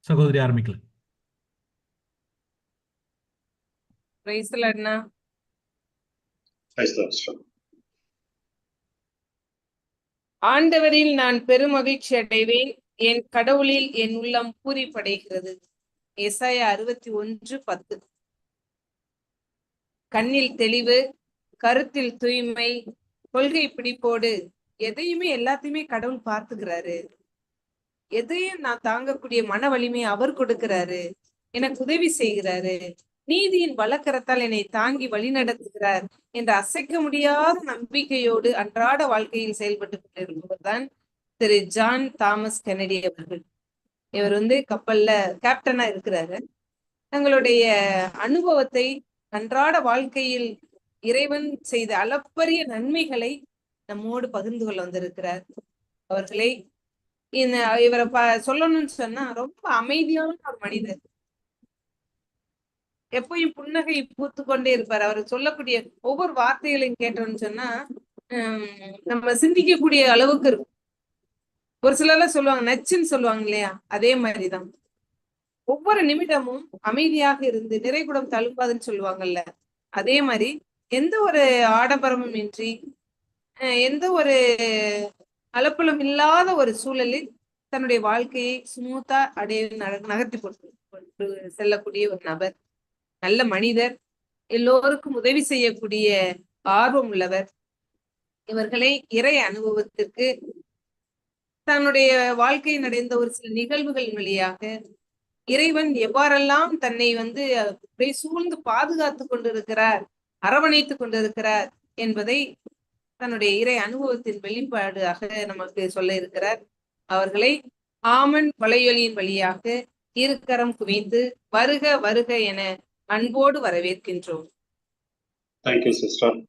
சகோதரி ஆரம்பிக்கலாம். ஆண்டவரில் நான் பெருமகிழ்ச்சி அடைவேன். என் கடவுளில் என் உள்ளம் பூரிப்படைகிறது. ஏசாயா அறுபத்தி ஒன்று பத்து. கண்ணில் தெளிவு கருத்தில் தூய்மை கொள்கை பிடிப்போடு எதையுமே எல்லாத்தையுமே கடவுள் பார்த்துக்கிறாரு. எதையும் நான் தாங்கக்கூடிய மன வலிமை அவர் கொடுக்கிறாரு. எனக்கு உதவி செய்கிறாரு. நீதியின் வழக்கரத்தால் என்னை தாங்கி வழி நடத்துகிறார் என்ற அசைக்க முடியாத நம்பிக்கையோடு அன்றாட வாழ்க்கையில் செயல்பட்டு கொண்டிருப்பவர் தான் திரு ஜான் தாமஸ் கெனடி அவர்கள். இவர் வந்து கப்பல்ல கேப்டனா இருக்கிறாரு. தங்களுடைய அனுபவத்தை அன்றாட வாழ்க்கையில் இறைவன் செய்த அளப்பரிய நன்மைகளை நம்மோடு பகிர்ந்து கொள்ள வந்திருக்கிறார். அவர்களை இந்த இவரை சொல்லணும்னு சொன்னா ரொம்ப அமைதியான ஒரு மனிதர். எப்பயும் புன்னகை பூத்து கொண்டே இருப்பார். அவர் சொல்லக்கூடிய ஒவ்வொரு வார்த்தைகளையும் கேட்டோம்னு சொன்னா ஹம், நம்ம சிந்திக்கக்கூடிய அளவுக்கு இருக்கும். ஒரு சிலர்லாம் சொல்லுவாங்க நச்சுன்னு சொல்லுவாங்க இல்லையா? அதே மாதிரிதான். ஒவ்வொரு நிமிடமும் அமைதியாக இருந்து நிறைகுடம் தழும்பாதுன்னு சொல்லுவாங்கல்ல? அதே மாதிரி எந்த ஒரு ஆடம்பரமும் இன்றி அஹ், எந்த ஒரு அலப்பலம் இல்லாத ஒரு சூழலில் தன்னுடைய வாழ்க்கையை ஸ்மூத்தா அடைய நக- நகர்த்தி கொண்டு செல்லக்கூடிய ஒரு நபர். நல்ல மனிதர். எல்லோருக்கும் உதவி செய்யக்கூடிய ஆர்வம் உள்ளவர். இவர்களை இறை அனுபவத்திற்கு தன்னுடைய வாழ்க்கையில் நடந்த ஒரு சில நிகழ்வுகள் வழியாக இறைவன் எவ்வாறெல்லாம் தன்னை வந்து அப்படியே சூழ்ந்து பாதுகாத்து கொண்டிருக்கிறார் அரவணைத்துக் கொண்டிருக்கிறார் என்பதை தன்னுடைய இறை அனுபவத்தின் வெளிப்பாடாக நமக்கு சொல்ல இருக்கிறார். அவர்களை ஆமன் வலையொலியின் வழியாக இருக்கரம் குவிந்து வருக வருக என அன்போடு வரவேற்கின்றோம். Thank you sister sister.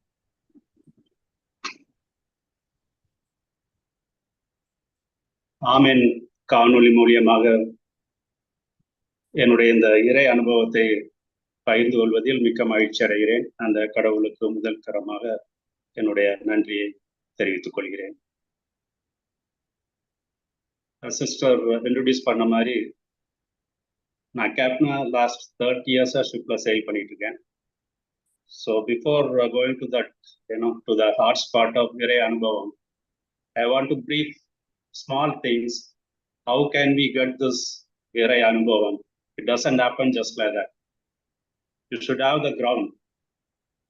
ஆமென் காணொளி மூலியமாக என்னுடைய இந்த இறை அனுபவத்தை பகிர்ந்து கொள்வதில் மிக்க மகிழ்ச்சி அடைகிறேன். அந்த கடவுளுக்கு முதல் கரமாக என்னுடைய நன்றியை தெரிவித்துக் கொள்கிறேன் சிஸ்டர் இன்ட்ரடியூஸ் பண்ண மாதிரி நான் கேப்னா லாஸ்ட் தேர்ட் இயர்ஸாக ஷிப்பில் சேல் பண்ணிட்டு இருக்கேன் so before going to that you know to the heart spot of நிறைய அனுபவம் I want to brief small things how can we get this வேற அனுபவம் it doesn't happen just like that you should have the ground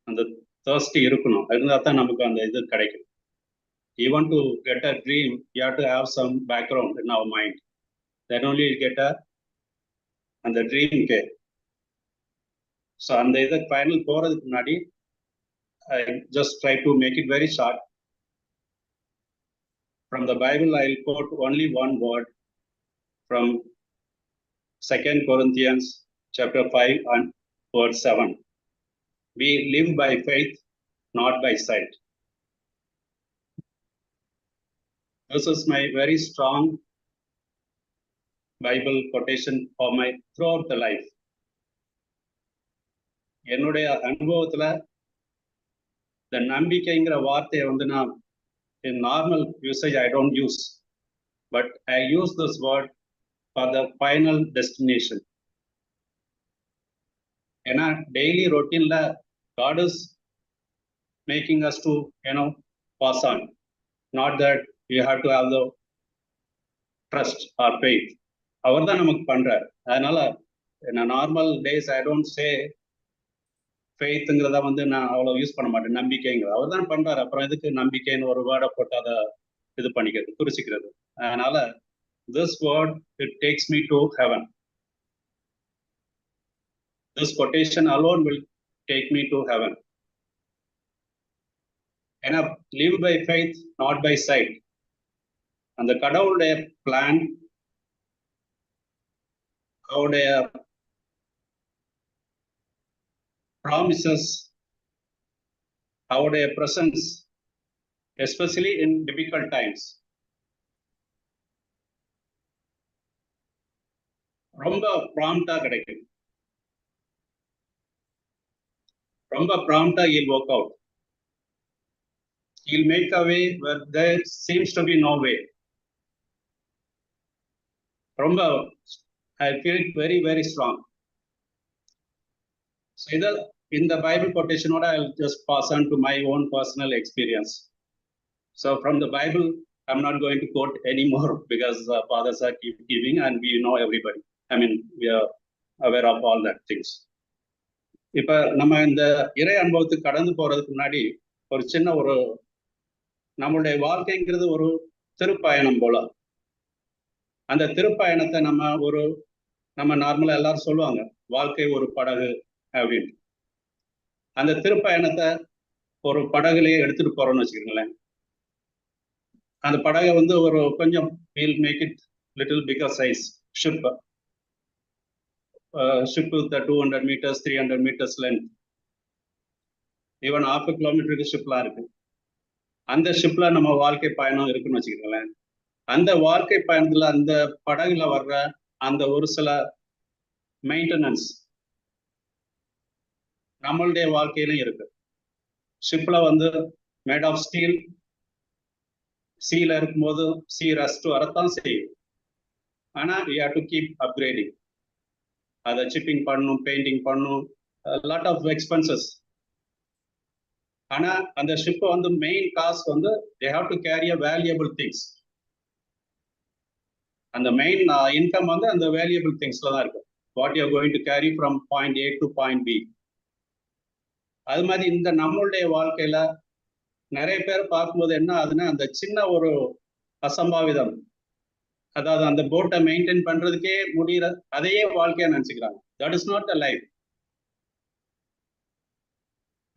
அந்த thirst இருக்கணும். இருந்தால் தான் நமக்கு அந்த இது கிடைக்கும். Even to get a dream you to have some background in our mind then only I'll get a அந்த ட்ரீம்க்கு ஸோ அந்த இதை ஃபைனல் போகிறதுக்கு முன்னாடி I just try to make it very short from the Bible, I quote only one word from Second Corinthians chapter 5 and verse 7. We live by faith, not by sight. This is my very strong Bible quotation for my throughout the life. என்னுடைய அனுபவத்துல இந்த நம்பிக்கைங்கிற வார்த்தையை வந்து நான் in normal usage I don't use, but I use this word for the final destination. ஏன்னா daily ரொட்டீன்ல God is making us to you know pass on not that you have to have the trust or or அவர் தான் நமக்கு பண்றாரு. அதனால நான் normal days I don't say ஃபெய்த்துங்கிறத வந்து நான் அவ்வளோ யூஸ் பண்ண மாட்டேன். நம்பிக்கைங்கிறது. அவர் தான் பண்றாரு. அப்புறம் எதுக்கு நம்பிக்கைன்னு ஒரு வேர்டை போட்டு அதை இது பண்ணிக்கிறது குறிச்சிக்கிறது. அதனால this word it takes me to heaven this quotation alone will take me to heaven ஏன்னா live by faith not by sight அந்த கடவுளுடைய பிளான் அவருடைய ப்ராமிசஸ் அவருடைய presence especially in difficult times ரொம்ப ப்ராம்ப்டா கிடைக்கும். ரொம்ப ப்ராம்ப்டா I'll work out he'll make a way where there seems to be no way ரொம்ப I feel it very, very strong. So either in the Bible quotation, what I'll just pass on to my own personal experience. So from the Bible, I'm not going to quote anymore because uh, fathers are keep giving and we know everybody. I mean, we are aware of all that things. இப்ப நம்ம இந்த இறை அனுபவத்துக்கு கடந்து போறதுக்கு முன்னாடி ஒரு சின்ன ஒரு நம்மளுடைய வாழ்க்கைங்கிறது ஒரு திருப்பயணம் போல. அந்த திருப்பயணத்தை நம்ம ஒரு நம்ம நார்மலா எல்லாரும் சொல்லுவாங்க வாழ்க்கை ஒரு படகு அப்படின்னு. அந்த திருப்பயணத்தை ஒரு படகுலயே எடுத்துட்டு போறோம்னு வச்சுக்கோங்களேன். அந்த படகை வந்து ஒரு கொஞ்சம் will make it little bigger size ship ship with two hundred metres three hundred metres length even half கிலோமீட்டருக்கு ஷிப்லாம் இருக்கு. அந்த ஷிப்ல நம்ம வாழ்க்கை பயணம் இருக்குன்னு வச்சுக்கோங்களேன். அந்த வாழ்க்கை பயணத்துல அந்த படகுல வர்ற அந்த ஒரு சில மெயின்டெனன்ஸ் நம்மளுடைய வாழ்க்கையிலும் இருக்கு. ஷிப்ல வந்து மேட் ஆஃப் ஸ்டீல் சீல இருக்கும்போது சி ரஸ்ட் வரத்தான் செய்யும். ஆனா you have to keep upgrading அதை சிப்பிங் பண்ணும் பெயிண்டிங் பண்ணும் லாட் ஆஃப் எக்ஸ்பென்சஸ் ஆனா அந்த ஷிப் வந்து மெயின் காஸ்ட் வந்து they have to carry a valuable things அந்த மெயின் இன்கம் uh, வந்து அந்த வேல்யூபிள் திங்ஸ்ல தான் இருக்கும். What you going to carry from point A to point B அது மாதிரி இந்த நம்மளுடைய வாழ்க்கையில நிறைய பேர் பார்க்கும்போது என்ன ஆகுதுன்னா அந்த சின்ன ஒரு அசம்பாவிதம். அதாவது அந்த போட்டை மெயின்டைன் பண்றதுக்கே முடியற அதையே வாழ்க்கையா நினைச்சுக்கிறாங்க that is not a life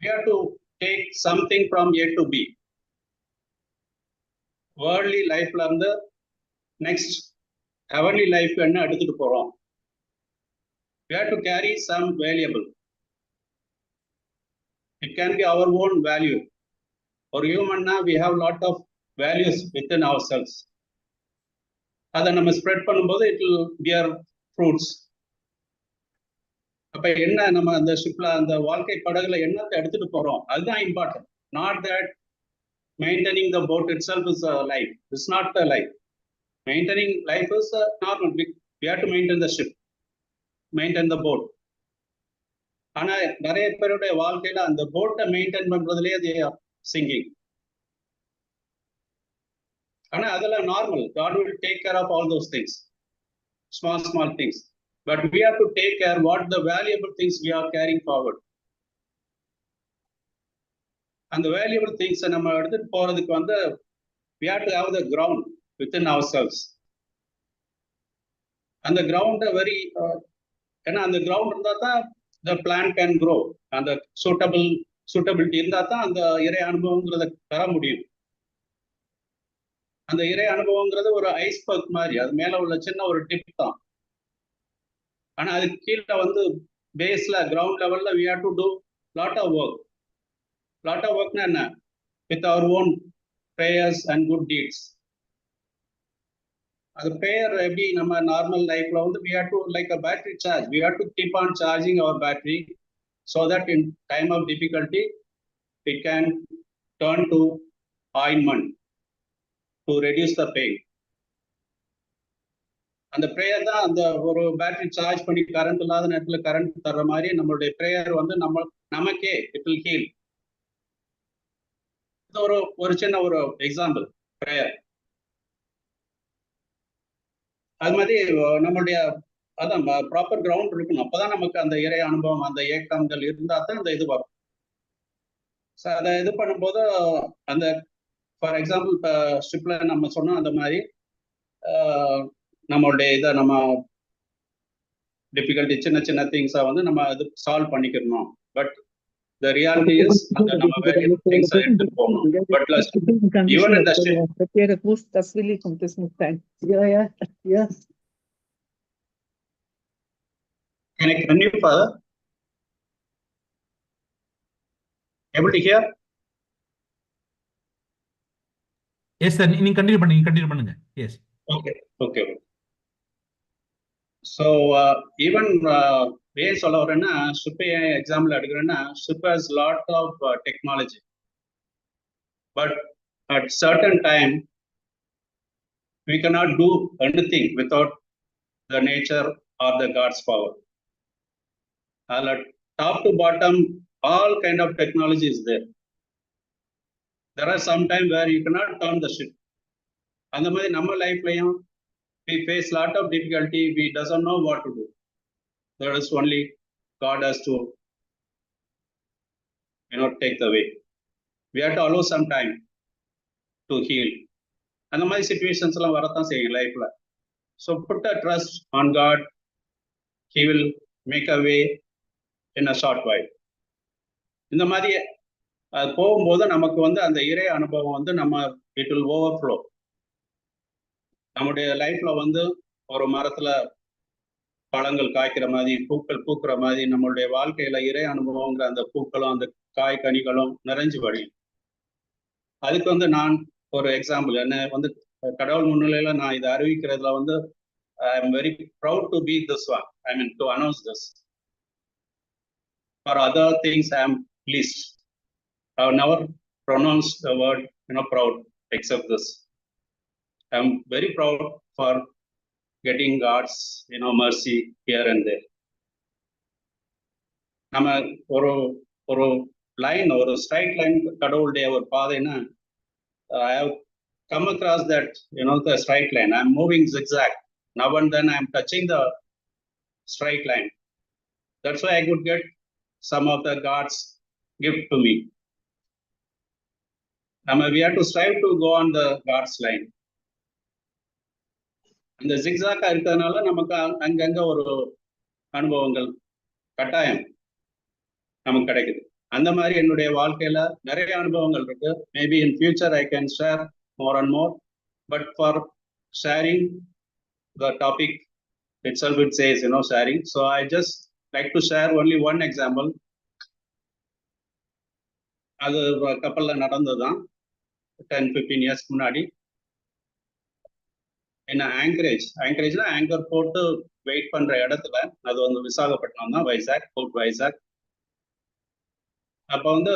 we have to take something from A to B. Worldly லைஃப்ல இருந்து நெக்ஸ்ட் ஹெவன்லி லைஃப் என்ன எடுத்துட்டு போறோம் we have to carry some valuable it can be our own value ஒரு ஹியூமன்னா we have lot of values within ourselves அதை நம்ம spread பண்ணும்போது it will pier fruits அப்ப என்ன நம்ம அந்த ஷிப்ல அந்த வாழ்க்கை படகுல என்னத்தை எடுத்துட்டு போறோம்? அதுதான் important not that maintaining the boat itself is life it's not the life maintaining life is normal we have to maintain the ship maintain the boat ஆனா நிறைய பேருடைய வாழ்க்கையில அந்த போட்டை மெயின்டைன் பண்றதுலேயே தே சிங்கிங் ஆனா அதெல்லாம் normal God will take care of all those things small small things but we have to take care what the valuable things we are carrying forward அந்த valuable திங்ஸை நம்ம எடுத்துட்டு போறதுக்கு வந்து we have the ground with ground ourselves அந்த கிரவுண்டை very ஏன்னா அந்த கிரவுண்ட் இருந்தா தான் த பிளான் கேன் க்ரோ அந்த சூட்டபிள் சூட்டபிலிட்டி இருந்தா தான் அந்த இறை அனுபவங்கிறத பெற முடியும். அந்த இறை அனுபவங்கிறது ஒரு ஐஸ்பர்க் மாதிரி. அது மேல உள்ள சின்ன ஒரு டிப் தான். ஆனா அதுக்கு கீழே வந்து பேஸ்ல கிரவுண்ட் லெவல்ல we have to do lot of work lot of ஒர்க்னா என்ன? With our own prayers and good deeds அது ப்ரேயர் எப்படி நம்ம நார்மல் லைஃப்ல வந்து we have to like a battery charge we have to keep on charging our battery so that in time of difficulty it can turn to ointment to reduce the pain அந்த prayer தான் அந்த ஒரு battery charge பண்ணி current இல்லாத நேரத்தில் current தர்ற மாதிரி நம்மளுடைய ப்ரேயர் வந்து நம்ம நமக்கே இட் வில் ஹீல் இது ஒரு ஒரு சின்ன ஒரு எக்ஸாம்பிள் ப்ரேயர் அது மாதிரி நம்மளுடைய அதான் ப்ராப்பர் கிரவுண்ட் இருக்கணும். அப்போதான் நமக்கு அந்த இறை அனுபவம் அந்த ஏக்கங்கள் இருந்தால் தான் அந்த இது வரும். ஸோ அதை இது பண்ணும்போது அந்த ஃபார் எக்ஸாம்பிள் இப்போ ஷிப்ல நம்ம சொன்னோம் அந்த மாதிரி நம்மளுடைய இதை நம்ம டிஃபிகல்ட்டி சின்ன சின்ன திங்ஸை வந்து நம்ம இது சால்வ் பண்ணிக்கிறணும் பட் த ரியாலிட்டி இஸ் அந்த நம்ம வேற திங்ஸ் எடுத்துட்டு போகணும் but in the ship- Prefiere gewusst, das will ich und das muss sein. Ja, ja, ja. can I? Able to hear? Yes sir நீங்க கண்டினியூ பண்ணுங்க கண்டினியூ பண்ணுங்க yes Okay, okay. okay. So uh, even uh, ஏன் சொல்ல வரேன்னா ship ஏன் example எடுக்கிறேன்னா ship has lot of technology but at certain time we cannot do anything without the nature or the God's power. அதில் top to bottom, all kind of technology is there. There are some time where you cannot turn the ship அந்த மாதிரி நம்ம லைஃப்லையும் we face lot of difficulty we doesn't know what to do that is only God has to you not take the way we have to allow some time to heal அந்த மாதிரி சுச்சுவேஷன்ஸ்லாம் வரத்தான் செய்யும் லைஃப்பில் so put a trust on God he will make a way in a short way இந்த மாதிரி அது போகும்போது நமக்கு வந்து அந்த இறை அனுபவம் வந்து நம்ம இட் வில் ஓவர் ஃப்ளோ நம்முடைய லைஃப்ல வந்து ஒரு மரத்துல பழங்கள் காய்க்கிற மாதிரி பூக்கள் பூக்கிற மாதிரி நம்மளுடைய வாழ்க்கையில இறை அனுபவங்கிற அந்த பூக்களும் அந்த காய் கனிகளும் நிறைஞ்சு வழியும். அதுக்கு வந்து நான் ஒரு எக்ஸாம்பிள் என்ன வந்து கடவுள் முன்னிலையில நான் இதை அறிவிக்கிறதுல வந்து I am very proud to be this one I mean to announce this for other things I am least I never pronounce the word you know proud except this I am very proud for getting God's you know mercy here and there நம்ம ஒரு ஒரு line ஒரு straight line கடவுளுடைய ஒரு பாதைன்னா I have come across that, you know, the straight line. I'm moving zigzag. Now and then I'm touching the straight line. That's why I could get some of the God's gift to me. நம்ம we have to strive to go on the God's line அந்த ஜிக்ஸாக்கா இருக்கிறதுனால நமக்கு அங்கங்க ஒரு அனுபவங்கள் கட்டாயம் நமக்கு கிடைக்குது. அந்த மாதிரி என்னுடைய வாழ்க்கையில நிறைய அனுபவங்கள் இருக்கு. Maybe in future I can share more and more but for sharing the topic itself it says you know sharing so I just like to share only one example அது கப்பல்ல நடந்ததுதான். டென் ஃபிஃப்டீன் இயர்ஸ் முன்னாடி. என்ன anchorage ஆங்கரேஜ்ல anchor போட்டு wait பண்ற இடத்துல அது வந்து விசாகப்பட்டினம் தான் வைசாக் போர்ட் வைசாக் அப்போ வந்து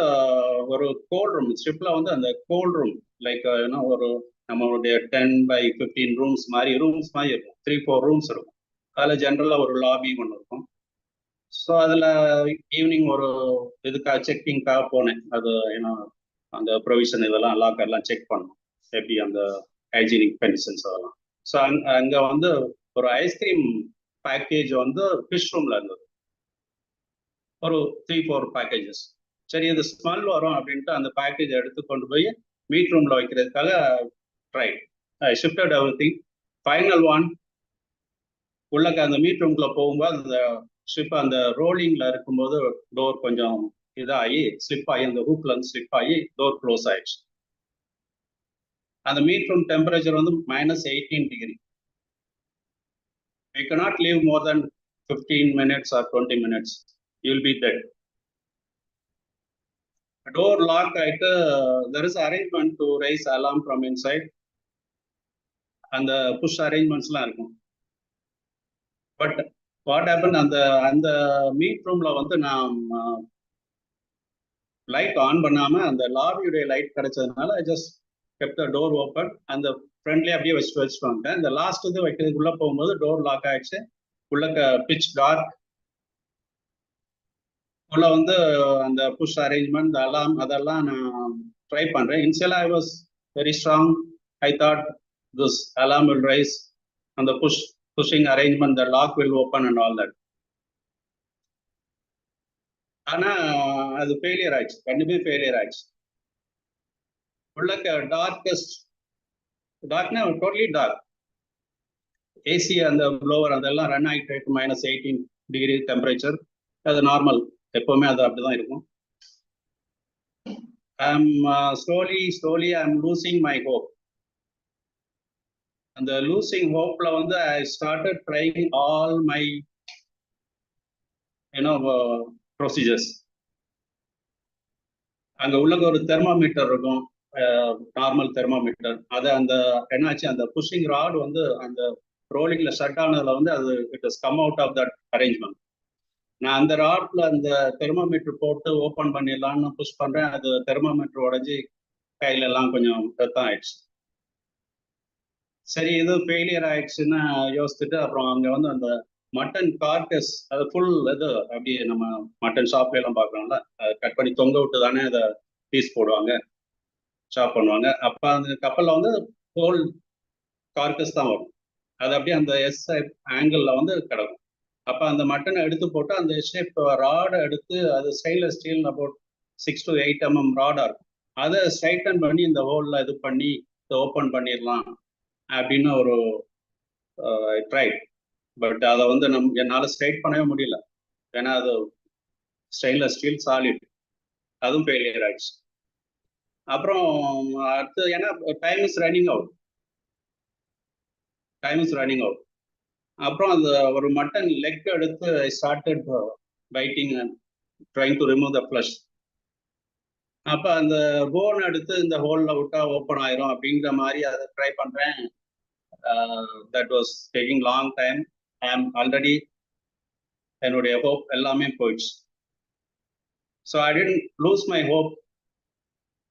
ஒரு கோல்ட் ரூம் ஷிப்ல வந்து அந்த கோல்ட் ரூம் லைக் ஏன்னா ஒரு நம்மளுடைய டென் பை ஃபிஃப்டீன் ரூம்ஸ் மாதிரி ரூம்ஸ் மாதிரி இருக்கும். த்ரீ ஃபோர் ரூம்ஸ் இருக்கும். அதில் ஜென்ரலாக ஒரு லாபி ஒன்று இருக்கும். ஸோ அதில் ஈவினிங் ஒரு இதுக்காக செக்கிங்காக போனேன். அது ஏன்னா அந்த ப்ரொவிஷன் இதெல்லாம் லாக்கர்லாம் செக் பண்ணணும். எப்படி அந்த ஹைஜீனிக் கண்டிஷன்ஸ் அதெல்லாம். ஸோ அங் அங்கே வந்து ஒரு ஐஸ்கிரீம் பேக்கேஜ் வந்து ஃபிஷ் ரூம்ல இருந்தது. ஒரு த்ரீ ஃபோர் பேக்கேஜஸ் சரி இது ஸ்மெல் வரும் அப்படின்ட்டு அந்த பேக்கேஜ் எடுத்து கொண்டு போய் மீட் ரூம்ல வைக்கிறதுக்காக try shifted everything final one உள்ளக்க அந்த மீட் ரூம்குள்ள போகும்போது அந்த ஷிப் அந்த ரோலிங்ல இருக்கும்போது டோர் கொஞ்சம் இதாகி ஸ்லிப் ஆகி அந்த ஹூக்ல வந்து ஸ்லிப் ஆகி டோர் க்ளோஸ் ஆயிடுச்சு. அந்த மீட் ரூம் டெம்பரேச்சர் வந்து minus eighteen degree you cannot leave more then fifteen minutes or twenty minutes you will be dead door lock ஆயிட்டு there is arrangement to raise alarm from inside அந்த push அரேஞ்ச்மெண்ட்ஸ்லாம் இருக்கும். But what happen அந்த அந்த meet ரூம்ல வந்து நான் light on பண்ணாம அந்த லாபியுடைய light கிடைச்சதுனால just kept the door open அந்த ஃப்ரண்ட்லேயே அப்படியே வச்சுட்டு வச்சுட்டு வந்துட்டேன். இந்த லாஸ்ட் இது வைக்கிறதுக்குள்ள போகும்போது டோர் லாக் ஆயிடுச்சு. உள்ள பிச் டார்க் உள்ள வந்து அந்த புஷ் அரேஞ்ச்மெண்ட் அலாம் அதெல்லாம் நான் ட்ரை பண்றேன். இன்சியலா I was very strong I thought this alarm will raise அந்த push pushing arrangement the lock will open and all that ஆனா அது ஃபெயிலியர் ஆயிடுச்சு ரெண்டுமே ஃபெயிலியர் ஆயிடுச்சு உள்ளக்க டார்க்கஸ்ட் டார்க்னா டோட்டலி டார்க் ஏசி அந்த ப்ளோவர் அதெல்லாம் ரன் ஆகிட்டு இருக்கு. மைனஸ் எயிட்டீன் டிகிரி டெம்பரேச்சர் அது நார்மல் எப்பவுமே அது அப்படிதான் இருக்கும். I'm slowly slowly I am losing my hope அந்த லூசிங் ஹோப்ல வந்து I started trying all my you know procedures அங்கே உள்ளங்க ஒரு தெர்மாமீட்டர் இருக்கும். நார்மல் தெர்மாமீட்டர் அதை அந்த என்னாச்சு அந்த புஷிங் ராடு வந்து அந்த ரோலிங்ல ஷட் ஆனதுல வந்து அது it is come out of that arrangement நான் அந்த ராட்ல அந்த தெர்மாமீட்டர் போட்டு ஓப்பன் பண்ணிடலான்னு புஷ் பண்றேன். அது தெர்மாமீட்டர் உடஞ்சி கையில எல்லாம் கொஞ்சம் ரத்தம் ஆயிடுச்சு. சரி இது ஃபெயிலியர் ஆயிடுச்சுன்னு யோசிச்சுட்டு அப்புறம் அங்கே வந்து அந்த மட்டன் கார்கஸ் அது ஃபுல் இது அப்படியே நம்ம மட்டன் ஷாப்ல எல்லாம் பார்க்கறோம்ல கட் பண்ணி தொங்க விட்டு தானே அதை பீஸ் போடுவாங்க ஷாப் பண்ணுவாங்க. அப்ப அந்த கப்பல்ல வந்து ஹோல் கார்கஸ் தான் வரும். அது அப்படியே அந்த எஸ் ஆங்கிள் வந்து கிடக்கும். அப்ப அந்த மட்டனை எடுத்து போட்டு அந்த ஷேப் ராடை எடுத்து அது stainless steel about six to eight mm Rada இருக்கும். அதை ஸ்ட்ரைட்டன் பண்ணி இந்த ஹோல்ல இது பண்ணி இதை ஓப்பன் பண்ணிடலாம் அப்படின்னு ஒரு ட்ரை பட் அதை வந்து நம் என்னால் ஸ்ட்ரைட் பண்ணவே முடியல. ஏன்னா அது ஸ்டெயின்லெஸ் ஸ்டீல் சாலிட் அதுவும் ஃபெயிலியர் ஆயிடுச்சு. அப்புறம் அடுத்து ஏன்னா time is running out time is running out அப்புறம் அந்த ஒரு மட்டன் லெக் எடுத்து I started biting and trying to remove the flesh அப்போ அந்த போன் எடுத்து இந்த ஹோலில் விட்டா ஓப்பன் ஆயிரும் அப்படிங்கிற மாதிரி அதை ட்ரை பண்ணுறேன் that was taking long time I am already என்னுடைய ஹோப் எல்லாமே போயிடுச்சு so I tend lose my hope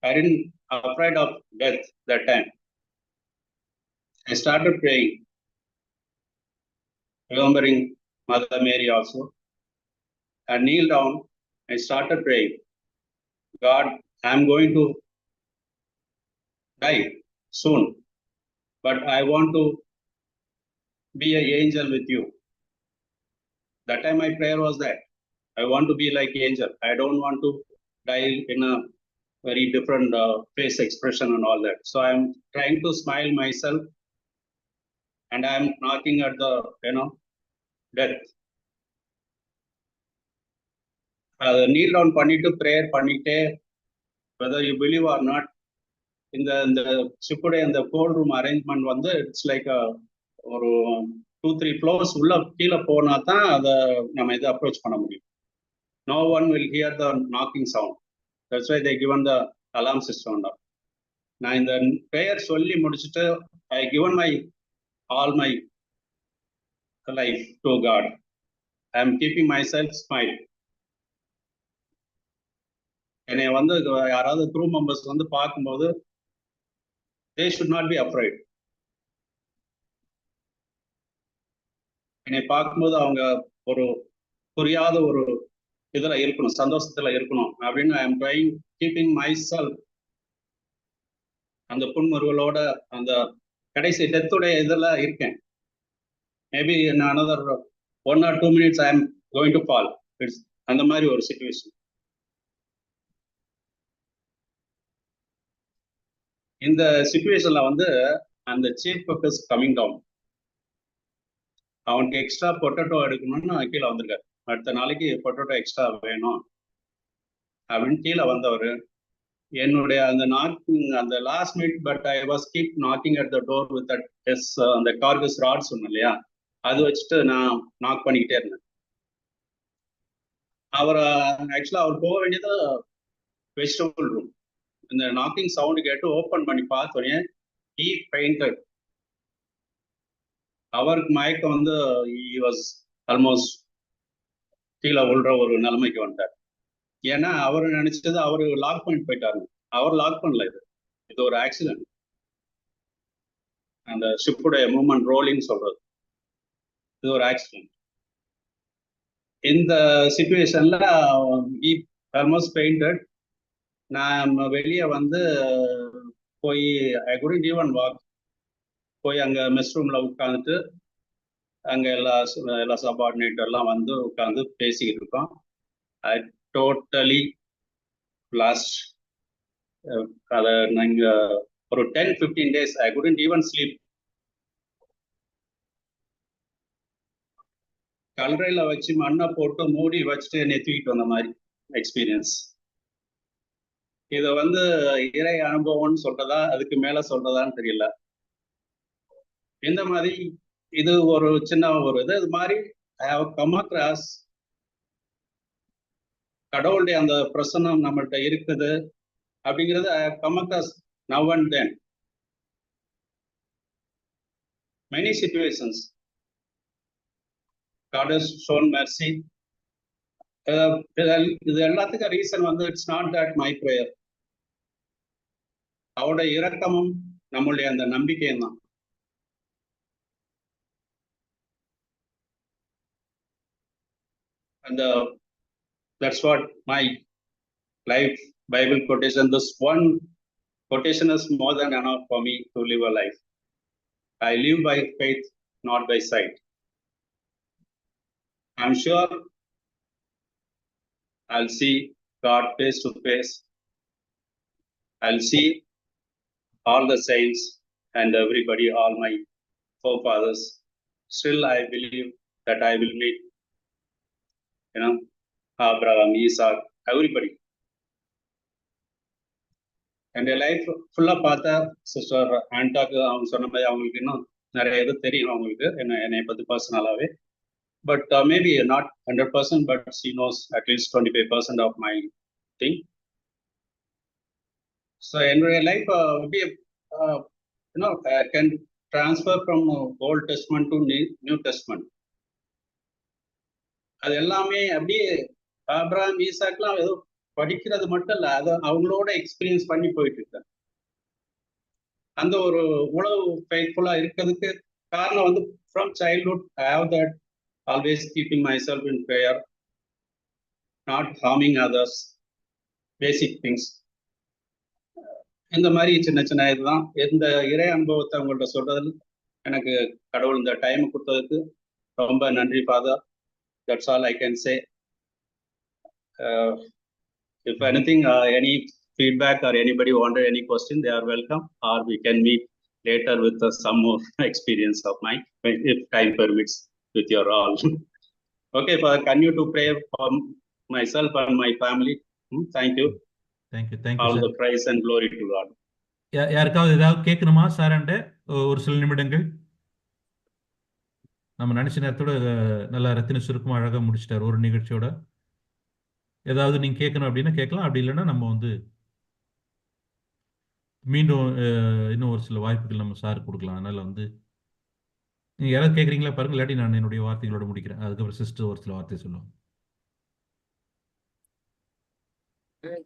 I tend afraid of death that time I started praying remembering Mother Mary also. I kneeled down, I started praying. God, I'm going to die soon, but I want to be an angel with you. That time my prayer was that I want to be like angel. I don't want to die in a very different uh, face expression and all that. So I'm trying to smile myself and I'm knocking at the, you know, death. அதை kneel down பண்ணிட்டு prayer பண்ணிட்டே whether you believe or not இந்த இந்த ஷிப்புடைய இந்த cold room arrangement வந்து it's like ஒரு two three floors உள்ள கீழே போனா தான் அதை நம்ம இதை அப்ரோச் பண்ண முடியும். No one will hear the knocking sound that's why they given the alarm system நான் இந்த பெயர் சொல்லி முடிச்சுட்டு I given my all my life to God I am keeping myself smile என்னை வந்து யாராவது க்ரூ மெம்பர்ஸ் வந்து பார்க்கும்போது they should not be afraid என்னை பார்க்கும்போது அவங்க ஒரு புரியாத ஒரு இதுல இருக்கணும் சந்தோஷத்துல இருக்கணும் அப்படின்னு I am trying keeping myself அந்த புன்முறுவலோட அந்த கடைசி டெத்துடைய இதில் இருக்கேன். Maybe another one or two minutes I am going to fall it's அந்த மாதிரி ஒரு சுச்சுவேஷன் இந்த சுச்சுவேஷன்ல வந்து அந்த சீஃப் இஸ் கம்மிங் டவுன் அவனுக்கு எக்ஸ்ட்ரா பொட்டேட்டோ எடுக்கணும்னு கீழே வந்திருக்காரு. அடுத்த நாளைக்கு பொட்டேட்டோ எக்ஸ்ட்ரா வேணும். அப்படின்னு கீழே வந்தவர் என்னுடைய அந்த நாக்கிங் அந்த last minute but I was keep knocking at the door with S அந்த கார்கஸ் ராட் சொன்னேன் இல்லையா? அது வச்சுட்டு நான் நாக் பண்ணிக்கிட்டே இருந்தேன். அவர் ஆக்சுவலா அவர் போக வேண்டியது வெஜிடபிள் ரூம் இந்த நாக்கிங் சவுண்டு கேட்டு ஓப்பன் பண்ணி பார்த்தோன்னே ஹீ பெயிண்டட் அவருக்கு மயக்கம் வந்து வாஸ் ஆல்மோஸ்ட் கீழே விழுற ஒரு நிலைமைக்கு வந்துட்டார். ஏன்னா அவர் நினைச்சது அவர் லாக் பண்ணிட்டு போயிட்டாரு. அவர் லாக் பண்ணல இது. இது ஒரு ஆக்சிடென்ட் அந்த ஷிப்புடைய மூமெண்ட் ரோலிங் சொல்றது. இது ஒரு ஆக்சிடென்ட் இந்த சுச்சுவேஷன்ல ஆல்மோஸ்ட் பெயிண்டட் நான் வெளியே வந்து போய் ஐ குட் ஈவன் வாக் போய் அங்க மெஸ் ரூம்ல உட்காந்துட்டு அங்க எல்லா எல்லா சபார்டினேட் எல்லாம் வந்து உட்காந்து பேசிக்கிட்டு இருக்கோம். ஐ டோட்டலி லாஸ்ட் அதை நீங்க ஒரு ten fifteen days I couldn't even sleep கல்றையில வச்சு மண்ணை போட்டு மூடி வச்சுட்டு என்னை தூக்கிட்டு வந்த மாதிரி எக்ஸ்பீரியன்ஸ் இதை வந்து இறை அனுபவம்னு சொல்றதா அதுக்கு மேல சொல்றதான்னு தெரியல. இந்த மாதிரி இது ஒரு சின்ன ஒரு இது. இது மாதிரி ஐ ஹவ் கம் அக்ராஸ் கடவுளுடைய அந்த பிரசனம் நம்மள்ட்ட இருக்குது அப்படிங்கிறது I have come across now and then many situations God has mercy mercy. இது எல்லாத்துக்கும் ரீசன் வந்து it's not that my prayer அவருடைய இரக்கமும் நம்மளுடைய அந்த நம்பிக்கையும் தான். And uh, that's what my life Bible quotation, this one quotation is more than enough for me to live a life. I live by faith, not by sight. I'm sure I'll see God face to face. I'll see all the saints and everybody, all my forefathers. Still, I believe that I will meet, you know, Abraham, Isaac, everybody. என் life ஃபுல்லா பார்த்தா sister ஆண்டாக்கு அவங்க சொன்ன மாதிரி அவங்களுக்கு இன்னும் நிறைய இது தெரியும் அவங்களுக்கு என்ன என்னை பத்தி பர்சனலாவே but maybe not hundred percent but she knows at least twenty five percent of my thing so என்னுடைய லைஃப் எப்படி you know can transfer from old testament to new testament அது எல்லாமே அப்படியே அப்ராம் ஈசாக்லாம் ஏதோ படிக்கிறது மட்டும் இல்ல அதை அவங்களோட எக்ஸ்பீரியன்ஸ் பண்ணி போயிட்டு இருக்கேன் அந்த ஒரு உழவு ஃபெய்த்ஃபுல்லா இருக்கிறதுக்கு காரணம் வந்து from childhood I have that always keeping myself in prayer not harming others basic things இந்த மாதிரி சின்ன சின்ன இதுதான். இந்த இறை அனுபவத்தை அவங்கள்ட்ட சொல்றதில் எனக்கு கடவுள் இந்த டைம் கொடுத்ததுக்கு ரொம்ப நன்றி father That's all I can say if anything, uh, any feedback or anybody wanted any question, they are welcome, or we can meet later with uh, some more experience of mine, if time permits, with your all. okay, Father, can you to pray for myself and my family? Hmm, Thank you. Thank you thank you All sir the praise and glory to God. யா- யாருக்காவது ஏதாவது கேட்கணுமா சார்ன்ட்டு ஒரு சில நிமிடங்கள் நம்ம நினைச்ச நேரத்தோட நல்லா ரத்தின சுருக்கமா அழகா முடிச்சிட்டார். ஒரு நிகழ்ச்சியோட. ஏதாவது நீங்க கேட்கணும் அப்படின்னா கேட்கலாம் அப்படி இல்லைன்னா நம்ம வந்து மீண்டும் இன்னும் ஒரு சில வாய்ப்புகள் நம்ம சார் கொடுக்கலாம். அதனால வந்து நீங்க யாராவது கேட்குறீங்களா பாருங்க. இல்லாட்டி நான் என்னுடைய வார்த்தைகளோட முடிக்கிறேன். அதுக்கப்புறம் சிஸ்டர் ஒரு சில வார்த்தை சொல்லுவாங்க.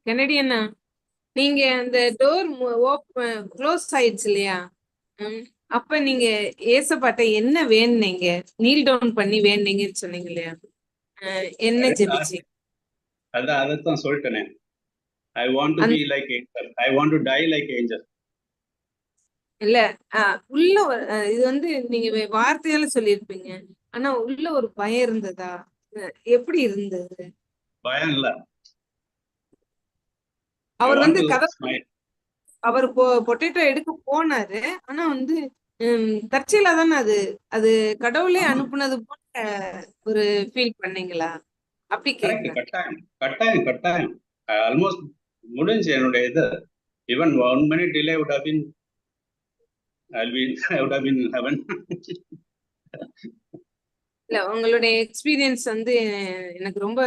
கெனடியண்ணா நீங்க அந்த டோர் க்ளோஸ் ஆயிடுச்சு இல்லையா? அப்ப நீங்க ஏசப்பாட்ட என்ன வேணுனீங்க? நீல் டவுன் பண்ணி வேணுனீங்கன்னு சொன்னீங்க இல்லையா? என்ன ஜெபிச்சு? அதான் அதைத்தான் சொல்லிட்டேனே. I want to be like angel I want to die like angel இல்ல உள்ள இது வந்து நீங்க வார்த்தையால சொல்லியிருப்பீங்க. ஆனா உள்ள ஒரு பயம் இருந்ததா? எப்படி இருந்தது? பயம் இல்ல. அவர் வந்து கதை. அவர் பொட்டேட்டோ எடுக்க போனாரு. ஆனா வந்து தற்செயலா தானே அது? அது கடவுளே. அனுப்புனது போல ஒரு ஃபீல் பண்ணீங்களா? அப்படி கட்டாயம் கட்டாயம் கட்டாயம். ஆல்மோஸ்ட் முடிஞ்சு என்னுடைய இது. Even one minute delay would have been I'll be I would have been in heaven. இல்ல உங்களுடைய எக்ஸ்பீரியன்ஸ் வந்து எனக்கு ரொம்ப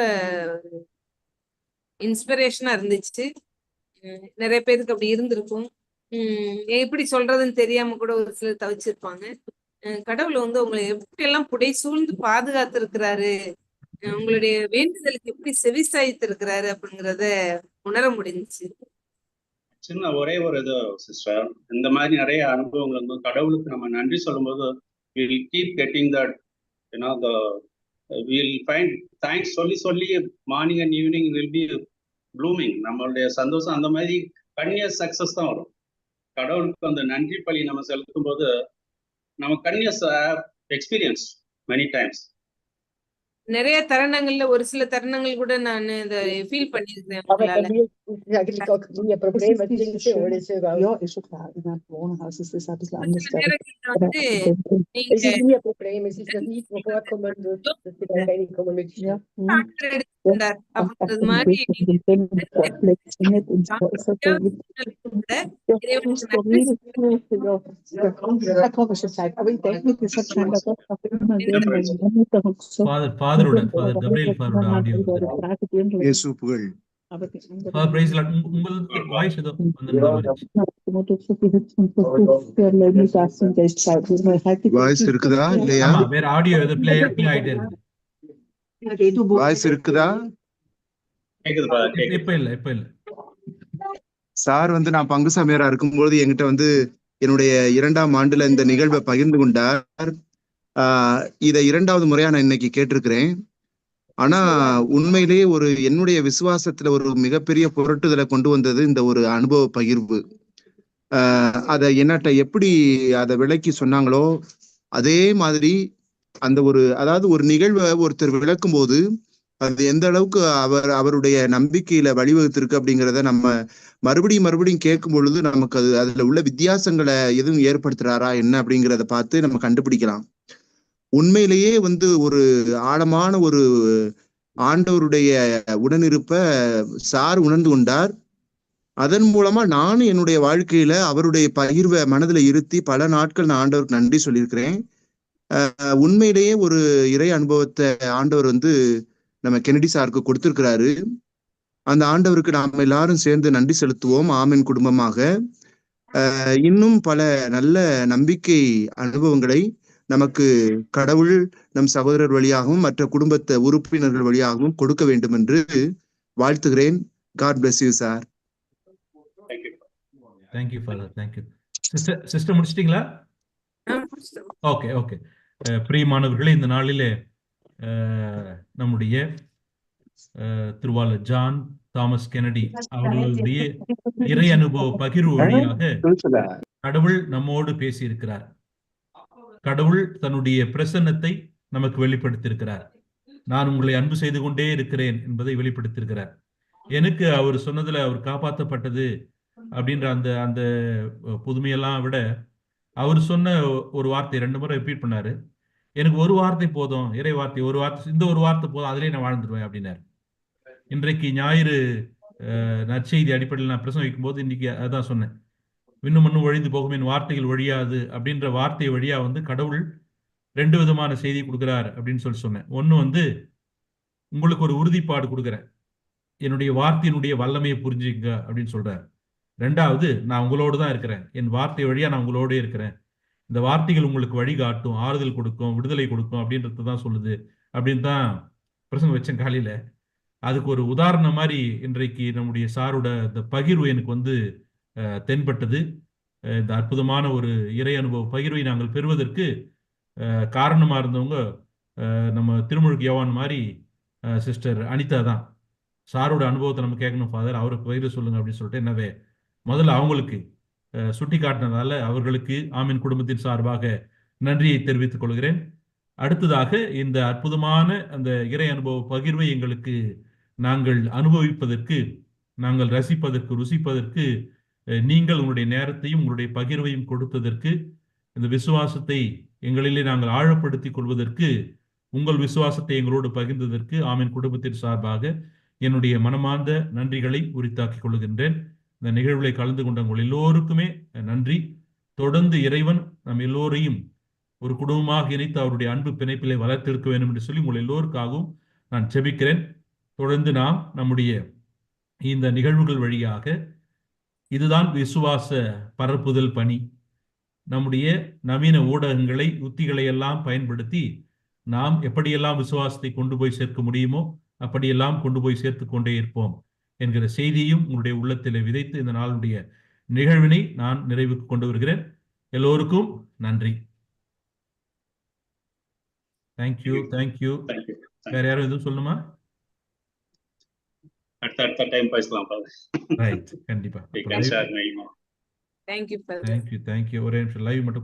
இன்ஸ்பிரேஷனா இருந்துச்சு. நிறைய பேருக்கு அப்படி இருந்திருக்கும். உம், எப்படி சொல்றதுன்னு தெரியாம கூட ஒரு சிலர் தவிச்சிருப்பாங்க. கடவுள் வந்து உங்களை எப்படி எல்லாம் புடை சூழ்ந்து பாதுகாத்து இருக்கிறாரு உங்களுடைய வேண்டுதலுக்கு எப்படி செவிசாய்த்து இருக்கிறாரு அப்படிங்கறத உணர முடிஞ்சுச்சு. சின்ன ஒரே ஒரு இது சிஸ்டர் இந்த மாதிரி நிறைய அனுபவங்கள் வந்து கடவுளுக்கு நம்ம நன்றி சொல்லும்போது வில் கீப் கெட்டிங் தட் ஏன்னா த வில் ஃபைண்ட் தேங்க்ஸ் சொல்லி சொல்லி morning and evening will be blooming நம்மளுடைய சந்தோஷம் அந்த மாதிரி கன்னியஸ் சக்சஸ் தான் வரும். கடவுளுக்கு அந்த நன்றி பலி நம்ம செலுத்தும் போது நம்ம கன்னியஸ் எக்ஸ்பீரியன்ஸ் மெனி டைம்ஸ் நிறைய தருணங்கள்ல ஒரு சில தருணங்கள் கூட நான் இத ஃபீல் பண்ணியிருக்கிறேன் Ja, eigentlich gar keine Probleme, das ist, das alles überhaupt. Ja, ist schon klar, in einem Wohnhaus ist das ein bisschen anders. Es ist nie ein Problem, es ist noch nie vorkommen, dass die Leute reinkommen mit ja. Mhm. Ja. Eine komische Zeit, aber ich denke, das hat scheinbar doch auch immer wieder Vater, Vater oder Vater, Gabriel, Vater oder Audio. Jesus, Brüll. Voice இருக்குதா? இல்லையா? ஆமா வேற audio ஏதோ play play ஆயிட்டே இருக்கு. Voice இருக்குதா? கேக்குது brother, கேக்குது. இப்ப இல்ல இப்ப இல்ல. சார் வந்து நான் பங்கு சமையரா இருக்கும்போது என்கிட்ட வந்து என்னுடைய இரண்டாம் ஆண்டுல இந்த நிகழ்வை பகிர்ந்து கொண்டார். ஆஹ் இதை இரண்டாவது முறையா நான் இன்னைக்கு கேட்டிருக்கிறேன். ஆனா உண்மையிலேயே ஒரு என்னுடைய விசுவாசத்துல ஒரு மிகப்பெரிய புரட்டுதலை கொண்டு வந்தது இந்த ஒரு அனுபவ பகிர்வு. ஆஹ் அதை என்னட்ட எப்படி அதை விளக்கி சொன்னாங்களோ அதே மாதிரி அந்த ஒரு அதாவது ஒரு நிகழ்வை ஒருத்தர் விளக்கும் போது அது எந்த அளவுக்கு அவர் அவருடைய நம்பிக்கையில வழிவகுத்திருக்கு அப்படிங்கிறத நம்ம மறுபடியும் மறுபடியும் கேட்கும் பொழுது நமக்கு அது அதுல உள்ள வித்தியாசங்களை எதுவும் ஏற்படுத்துறாரா என்ன அப்படிங்கிறத பார்த்து நம்ம கண்டுபிடிக்கலாம். உண்மையிலேயே வந்து ஒரு ஆழமான ஒரு ஆண்டவருடைய உடனிருப்ப சார் உணர்ந்து கொண்டார். அதன் மூலமா நானும் என்னுடைய வாழ்க்கையில அவருடைய பகிர்வை மனதில் இருத்தி பல நாட்கள் நான் ஆண்டவருக்கு நன்றி சொல்லியிருக்கிறேன். உண்மையிலேயே ஒரு இறை அனுபவத்தை ஆண்டவர் வந்து நம்ம கெனடி சாருக்கு கொடுத்திருக்கிறாரு. அந்த ஆண்டவருக்கு நாம் எல்லாரும் சேர்ந்து நன்றி செலுத்துவோம். ஆமென் குடும்பமாக. இன்னும் பல நல்ல நம்பிக்கை அனுபவங்களை நமக்கு கடவுள் நம் சகோதரர் வழியாகவும் மற்ற குடும்பத்த உறுப்பினர்கள் வழியாகவும் கொடுக்க வேண்டும் என்று வாழ்த்துகிறேன். God bless you sir thank you father thank you sister sister முடிச்சிட்டிங்களா. Okay okay பிரியமானவர்களே இந்த நாளிலே நம்முடைய திருவாளர் ஜான் தாமஸ் கெனடி அவர்களுடைய இறை அனுபவ பகிர்வு வழியாக கடவுள் நம்மோடு பேசியிருக்கிறார். கடவுள் தன்னுடைய பிரசன்னத்தை நமக்கு வெளிப்படுத்தியிருக்கிறார். நான் உங்களை அன்பு செய்து கொண்டே இருக்கிறேன் என்பதை வெளிப்படுத்தியிருக்கிறார். எனக்கு அவர் சொன்னதுல அவர் காப்பாற்றப்பட்டது அப்படின்ற அந்த அந்த புதுமையெல்லாம் விட அவர் சொன்ன ஒரு வார்த்தை ரெண்டு முறை ரிப்பீட் பண்ணாரு. எனக்கு ஒரு வார்த்தை போதும் இறை வார்த்தை ஒரு வார்த்தை இந்த ஒரு வார்த்தை போதும் அதிலே நான் வாழ்ந்துருவேன் அப்படின்னாரு. இன்றைக்கு ஞாயிறு நற்செய்தி அடிப்படையில் நான் பிரசங்கிக்கும் போது இன்னைக்கு அதான் சொன்னேன். இன்னும் இன்னும் ஒழிந்து போகும். என் வார்த்தைகள் ஒழியாது அப்படின்ற வார்த்தை வழியா வந்து கடவுள் ரெண்டு விதமான செய்தி கொடுக்குறாரு அப்படின்னு சொல்லி சொன்னேன். ஒன்று வந்து உங்களுக்கு ஒரு உறுதிப்பாடு கொடுக்குறேன். என்னுடைய வார்த்தையினுடைய வல்லமையை புரிஞ்சுங்க அப்படின்னு சொல்றார். ரெண்டாவது நான் உங்களோடு தான் இருக்கிறேன். என் வார்த்தை வழியா நான் உங்களோடே இருக்கிறேன். இந்த வார்த்தைகள் உங்களுக்கு வழிகாட்டும் ஆறுதல் கொடுக்கும் விடுதலை கொடுக்கும் அப்படின்றது தான் சொல்லுது அப்படின்னு தான் பிரசங்க வச்சேன் காலையில. அதுக்கு ஒரு உதாரணம் மாதிரி இன்றைக்கு நம்முடைய சாரோட இந்த பகிர்வு எனக்கு வந்து தென்பட்டது. இந்த அற்புதமான ஒரு இறை அனுபவ பகிர்வை நாங்கள் பெறுவதற்கு காரணமாக இருந்தவங்க நம்ம திருமுழுக்கு யோவான் மாதிரி சிஸ்டர் அனிதா தான். சாரோட அனுபவத்தை நம்ம கேட்கணும் ஃபாதர். அவருக்கு பகிர்வு சொல்லுங்க அப்படின்னு சொல்லிட்டு என்னவே முதல்ல அவங்களுக்கு சுட்டி காட்டினதால அவர்களுக்கு ஆமீன் குடும்பத்தின் சார்பாக நன்றியை தெரிவித்துக் கொள்கிறேன். அடுத்ததாக இந்த அற்புதமான அந்த இறை அனுபவ பகிர்வை எங்களுக்கு நாங்கள் அனுபவிப்பதற்கு நாங்கள் ரசிப்பதற்கு ருசிப்பதற்கு நீங்கள் உங்களுடைய நேரத்தையும் உங்களுடைய பகிர்வையும் கொடுத்ததற்கு இந்த விசுவாசத்தை எங்களிலே நாங்கள் ஆழப்படுத்திக் கொள்வதற்கு உங்கள் விசுவாசத்தை எங்களோடு பகிர்ந்ததற்கு ஆமின். குடும்பத்தின் சார்பாக என்னுடைய மனமார்ந்த நன்றிகளை உரித்தாக்கிக் கொள்கின்றேன். இந்த நிகழ்வுகளை கலந்து கொண்ட உங்கள் எல்லோருக்குமே நன்றி. தொடர்ந்து இறைவன் நம் எல்லோரையும் ஒரு குடும்பமாக இணைத்து அவருடைய அன்பு பிணைப்பிலை வளர்த்திருக்க வேண்டும் என்று சொல்லி உங்கள் எல்லோருக்காகவும் நான் செபிக்கிறேன். தொடர்ந்து நாம் நம்முடைய இந்த நிகழ்வுகள் வழியாக இதுதான் விசுவாச பரப்புதல் பணி. நம்முடைய நவீன ஊடகங்களை உத்திகளை எல்லாம் பயன்படுத்தி நாம் எப்படியெல்லாம் விசுவாசத்தை கொண்டு போய் சேர்க்க முடியுமோ அப்படியெல்லாம் கொண்டு போய் சேர்த்து கொண்டே இருப்போம் என்கிற செய்தியும் உங்களுடைய உள்ளத்திலே விதைத்து இந்த நாளுடைய நிகழ்வினை நான் நிறைவுக்கு கொண்டு வருகிறேன். எல்லோருக்கும் நன்றி. தேங்க்யூ தேங்க்யூ வேற யாரும் எதுவும் சொல்லணுமா? அடுத்த அடுத்த டைம் பேசலாம் ரைட் கண்டிப்பா. Father. தேங்க்யூ தேங்க்யூ ஒரே நிமிஷம் லைவ் மட்டும்